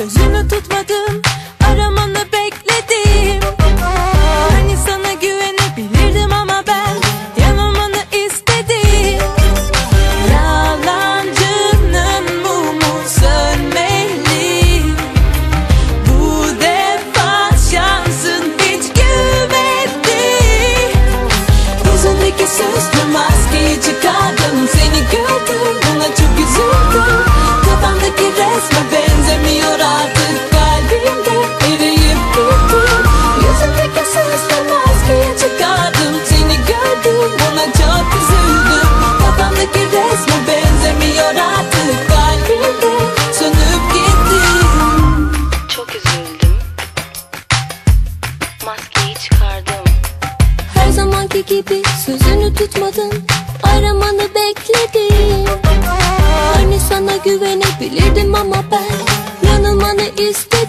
Sözümü tutmadım. Sanki gibi sözünü tutmadın Aramanı bekledim Hani sana güvenebilirdim ama ben Yanılmanı istedim.